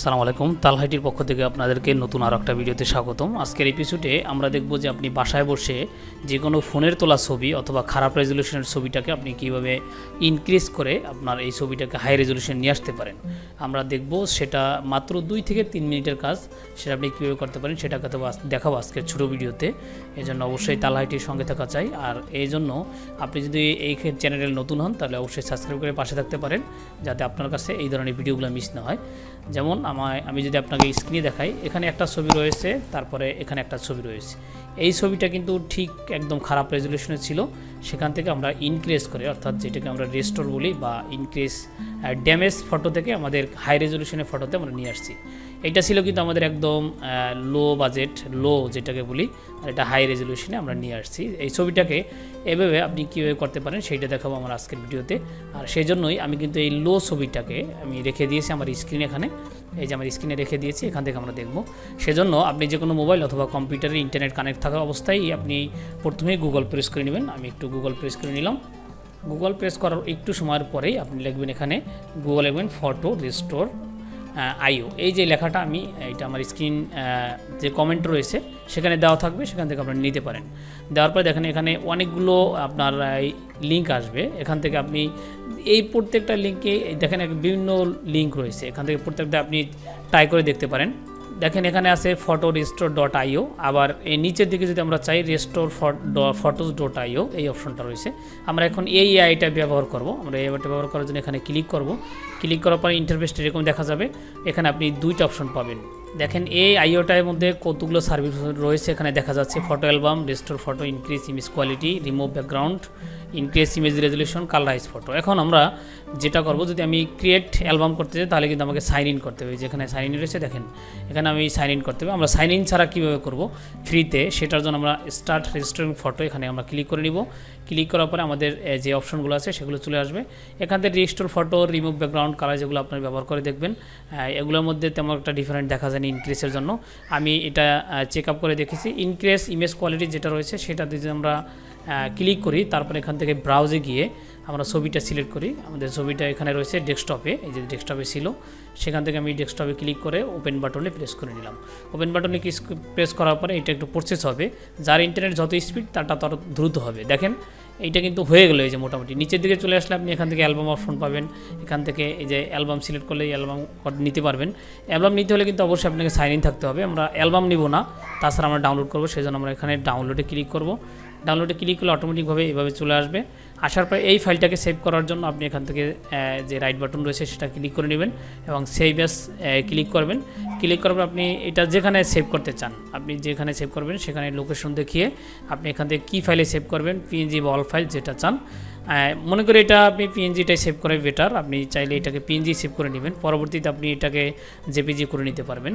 সালাম আলাইকুম। তালহাইটির পক্ষ থেকে আপনাদেরকে নতুন আর একটা ভিডিওতে স্বাগতম। আজকের এপিসোডে আমরা দেখব যে আপনি বাসায় বসে যে কোনো ফোনের তোলা ছবি অথবা খারাপ রেজলিউশনের ছবিটাকে আপনি কীভাবে ইনক্রিজ করে আপনার এই ছবিটাকে হাই রেজলিউশন নিয়ে আসতে পারেন। আমরা দেখব সেটা মাত্র দুই থেকে তিন মিনিটের কাজ, সেটা আপনি কীভাবে করতে পারেন সেটাকে কথা দেখাবো আজকের ছোটো ভিডিওতে। এই জন্য অবশ্যই তালহাইটির সঙ্গে থাকা চাই। আর এই জন্য আপনি যদি এই চ্যানেলে নতুন হন, তাহলে অবশ্যই সাবস্ক্রাইব করে পাশে থাকতে পারেন, যাতে আপনার কাছে এই ধরনের ভিডিওগুলো মিস না হয়। যেমন আমায়, আমি যদি আপনাকে স্ক্রিনে দেখাই, এখানে একটা ছবি রয়েছে, তারপরে এখানে একটা ছবি রয়েছে। এই ছবিটা কিন্তু ঠিক একদম খারাপ রেজলিউশনে ছিল। সেখান থেকে আমরা ইনক্রিজ করে, অর্থাৎ যেটাকে আমরা রেস্টোর বলি বা ইনক্রিজ ড্যামেজ ফটো থেকে আমাদের হাই রেজলিউশনের ফটোতে আমরা নিয়ে আসছি। এটা ছিল কিন্তু আমাদের একদম লো বাজেট লো যেটাকে বলি, আর এটা হাই রেজলিউশনে আমরা নিয়ে আসছি। এই ছবিটাকে এভাবে আপনি কীভাবে করতে পারেন সেইটা দেখাবো আমার আজকের ভিডিওতে। আর সেই জন্যই আমি কিন্তু এই লো ছবিটাকে আমি রেখে দিয়েছি আমার স্ক্রিন এখানে। এই যে আমার স্ক্রিনে রেখে দিয়েছি, এখান থেকে আমরা দেখব। সেজন্য আপনি যে কোনো মোবাইল অথবা কম্পিউটারে ইন্টারনেট কানেক্ট থাকা অবস্থায় আপনি প্রথমেই গুগল প্রেস করে নেবেন। আমি একটু গুগল প্রেস করে নিলাম। গুগল প্রেস করার একটু সময়ের পরেই আপনি লিখবেন এখানে, গুগল লিখবেন ফটো রিস্টোর আইও। এই যে লেখাটা আমি, এটা আমার স্ক্রিন যে কমেন্ট রয়েছে, সেখানে দেওয়া থাকবে, সেখান থেকে আপনারা নিতে পারেন। দেওয়ার পরে দেখেন, এখানে অনেকগুলো আপনার লিঙ্ক আসবে। এখান থেকে আপনি, এই প্রত্যেকটা লিঙ্কে দেখেন বিভিন্ন লিঙ্ক রয়েছে। এখান থেকে প্রত্যেকটা আপনি ট্রাই করে দেখতে পারেন। দেখেন, এখানে আছে ফটো রেস্টোর ডট আইও আবার এই নিচের দিকে যদি আমরা চাই রেস্টোর ফটোস ডট আইও এই অপশনটা রয়েছে। আমরা এখন এই আইটা ব্যবহার করব। আমরা এই আইটা ব্যবহার করার জন্য এখানে ক্লিক করব। ক্লিক করার পরে ইন্টারফেসটা এরকম দেখা যাবে। এখানে আপনি দুইটা অপশন পাবেন। দেখেন, এই আইওটার মধ্যে কতগুলো সার্ভিস রয়েছে। এখানে দেখা যাচ্ছে photo album restore photo increase image quality remove background increase image resolution colourise photo এখন আমরা যেটা করব, যদি আমি ক্রিয়েট অ্যালবাম করতে চাই তাহলে কিন্তু আমাকে সাইন ইন করতে হবে। যেখানে সাইন ইন রয়েছে, দেখেন। এখানে আমি সাইন ইন করতে হবে। আমরা সাইন ইন ছাড়া কীভাবে করব? ফ্রিতে সেটার জন্য আমরা স্টার্ট রেজিস্টারিং ফটো এখানে আমরা ক্লিক করে নিব। ক্লিক করার পরে আমাদের যে অপশনগুলো আছে, সেগুলো চলে আসবে। এখান থেকে restore photo remove background colour যেগুলো আপনার ব্যবহার করে দেখবেন এগুলোর মধ্যে তেমন একটা ডিফারেন্ট দেখা যায়নি ইনক্রিজের জন্য। আমি এটা চেক আপ করে দেখেছি। ইনক্রিজ ইমেজ কোয়ালিটি যেটা রয়েছে, সেটাতে যদি আমরা ক্লিক করি, তারপর এখান থেকে ব্রাউজে গিয়ে আমরা ছবিটা সিলেক্ট করি। আমাদের ছবিটা এখানে রয়েছে ডেস্কটপে এই যে ডেস্কটপে ছিল। সেখান থেকে আমি ডেস্কটপে ক্লিক করে ওপেন বাটনে প্রেস করে নিলাম। ওপেন বাটনে প্রেস করার পরে এটা একটু প্রসেস হবে। যার ইন্টারনেট যত স্পিড তারটা তত দ্রুত হবে। দেখেন, এইটা কিন্তু হয়ে গেলো এই যে মোটামুটি। নিচের দিকে চলে আসলে আপনি এখান থেকে অ্যালবাম অপশন পাবেন। এখান থেকে এই যে অ্যালবাম সিলেক্ট করলে অ্যালবাম নিতে পারবেন। অ্যালবাম নিতে হলে কিন্তু অবশ্যই আপনাকে সাইন ইন থাকতে হবে। আমরা অ্যালবাম নিব না, তাছাড়া আমরা ডাউনলোড করব সেই জন্য আমরা এখানে ডাউনলোডে ক্লিক করব। ডাউনলোডে ক্লিক করলে অটোমেটিকভাবে এভাবে চলে আসবে। আসার পরে এই ফাইলটাকে সেভ করার জন্য আপনি এখান থেকে যে রাইট বাটন রয়েছে সেটা ক্লিক করে নেবেন এবং সেভ এস ক্লিক করবেন। ক্লিক করার পর আপনি এটা যেখানে সেভ করতে চান, আপনি যেখানে সেভ করবেন সেখানে লোকেশন দেখিয়ে আপনি এখান থেকে কী ফাইলে সেভ করবেন পিএনজি বা অল ফাইল যেটা চান। মনে করি এটা আপনি পিএনজিটাই সেভ করে বেটার আপনি চাইলে এটাকে পিএনজি সেভ করে নেবেন। পরবর্তীতে আপনি এটাকে জেপিজি করে নিতে পারবেন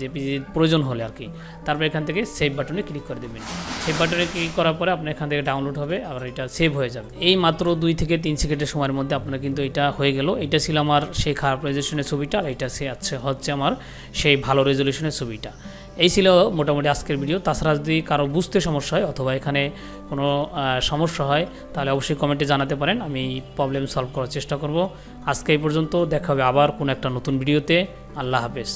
জেপিজির প্রয়োজন হলে আর কি। তারপর এখান থেকে সেভ বাটনে ক্লিক করে দেবেন। সেভ বাটনে ক্লিক করার পরে আপনার এখান থেকে ডাউনলোড হবে আর এটা সেভ হয়ে যাবে। এই মাত্র দুই থেকে তিন সেকেন্ডের সময়ের মধ্যে আপনার কিন্তু এটা হয়ে গেল। এটা ছিল আমার সেই খারাপ রেজলিউশনের ছবিটা আর এটা সে আছে, হচ্ছে আমার সেই ভালো রেজলিউশনের ছবিটা। এই ছিল মোটামুটি আজকের ভিডিও তাছাড়া যদি কারও বুঝতে সমস্যা হয় অথবা এখানে কোনো সমস্যা হয়, তাহলে অবশ্যই কমেন্টে জানাতে পারেন। আমি প্রবলেম সলভ করার চেষ্টা করব। আজকে এই পর্যন্ত দেখা হবে আবার কোনো একটা নতুন ভিডিওতে আল্লাহ হাফেজ।